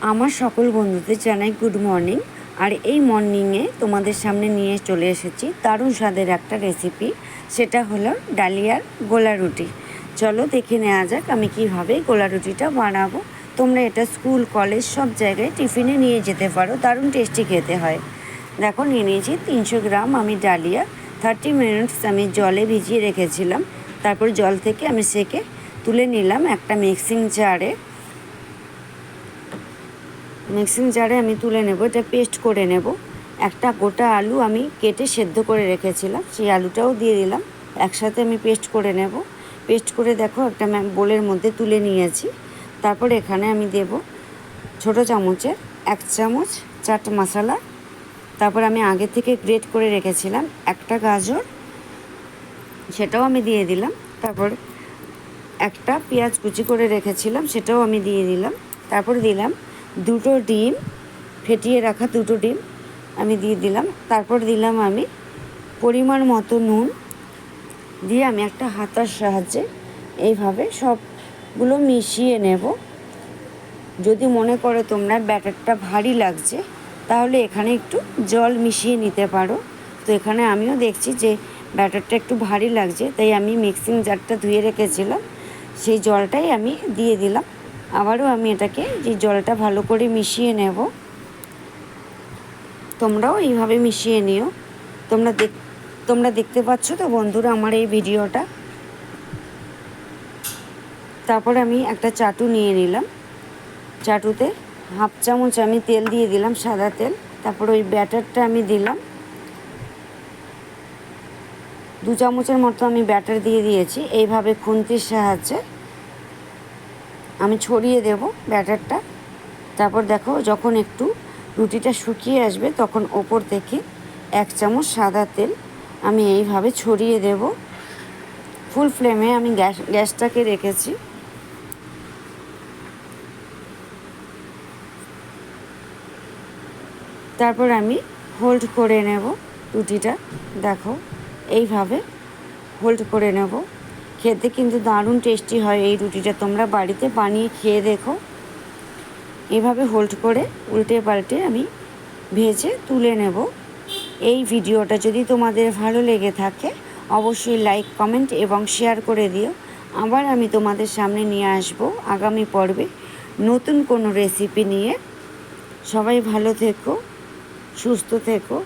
আমার সকল বন্ধুদের জানাই গুড মর্নিং আর এই মর্নিংয়ে তোমাদের সামনে নিয়ে চলে এসেছি দারুণ স্বাদের একটা রেসিপি সেটা হলো ডালিয়ার গোলা রুটি। চলো দেখে নেওয়া যাক আমি কীভাবে গোলা রুটিটা বানাবো। তোমরা এটা স্কুল কলেজ সব জায়গায় টিফিনে নিয়ে যেতে পারো, দারুণ টেস্টি খেতে হয়। দেখো, নিয়ে নিয়েছি তিনশো গ্রাম আমি ডালিয়া থার্টি মিনিটস আমি জলে ভিজিয়ে রেখেছিলাম। তারপর জল থেকে আমি সেকে তুলে নিলাম একটা মিক্সিং জারে মিক্সিং জারে আমি তুলে নেব, এটা পেস্ট করে নেব। একটা গোটা আলু আমি কেটে সেদ্ধ করে রেখেছিলাম, সেই আলুটাও দিয়ে দিলাম। একসাথে আমি পেস্ট করে নেব। পেস্ট করে দেখো, একটা বোলের মধ্যে তুলে নিয়েছি। তারপর এখানে আমি দেব ছোট চামচের এক চামচ চাট মশলা। তারপর আমি আগে থেকে গ্রেট করে রেখেছিলাম একটা গাজর, সেটাও আমি দিয়ে দিলাম। তারপর একটা পেঁয়াজ কুচি করে রেখেছিলাম, সেটাও আমি দিয়ে দিলাম। তারপর দিলাম দুটো ডিম, ফেটিয়ে রাখা দুটো ডিম আমি দিয়ে দিলাম। তারপর দিলাম আমি পরিমাণ মতো নুন। দিয়ে আমি একটা হাতার সাহায্যে এইভাবে সবগুলো মিশিয়ে নেব। যদি মনে করো তোমরা ব্যাটারটা ভারী লাগছে, তাহলে এখানে একটু জল মিশিয়ে নিতে পারো। তো এখানে আমিও দেখছি যে ব্যাটারটা একটু ভারী লাগছে, তাই আমি মিক্সিং জারটা ধুয়ে রেখেছিলাম। সেই জলটাই আমি দিয়ে দিলাম। আবারও আমি এটাকে যে জলটা ভালো করে মিশিয়ে নেব। তোমরাও এইভাবে মিশিয়ে নিও। তোমরা দেখ, তোমরা দেখতে পাচ্ছ তো বন্ধুরা আমার এই ভিডিওটা। তারপর আমি একটা চাটু নিয়ে নিলাম। চাটুতে হাফ চামচ আমি তেল দিয়ে দিলাম, সাদা তেল। তারপর ওই ব্যাটারটা আমি দিলাম। দু চামচের মতো আমি ব্যাটার দিয়ে দিয়েছি। এইভাবে খুন্তির সাহায্যে আমি ছড়িয়ে দেব ব্যাটারটা। তারপর দেখো যখন একটু রুটিটা শুকিয়ে আসবে তখন ওপর থেকে এক চামচ সাদা তেল আমি এইভাবে ছড়িয়ে দেব। ফুল ফ্লেমে আমি গ্যাস, গ্যাসটাকে রেখেছি। তারপর আমি হোল্ড করে নেব রুটিটা। দেখো, এইভাবে হোল্ড করে নেব। খেতে কিন্তু দারুণ টেস্টি হয় এই রুটিটা। তোমরা বাড়িতে বানিয়ে খেয়ে দেখো। এভাবে হোল্ড করে উল্টে পাল্টে আমি ভেজে তুলে নেব। এই ভিডিওটা যদি তোমাদের ভালো লেগে থাকে, অবশ্যই লাইক কমেন্ট এবং শেয়ার করে দিও। আবার আমি তোমাদের সামনে নিয়ে আসব আগামী পর্বে নতুন কোনো রেসিপি নিয়ে। সবাই ভালো থেকো, সুস্থ থেকো।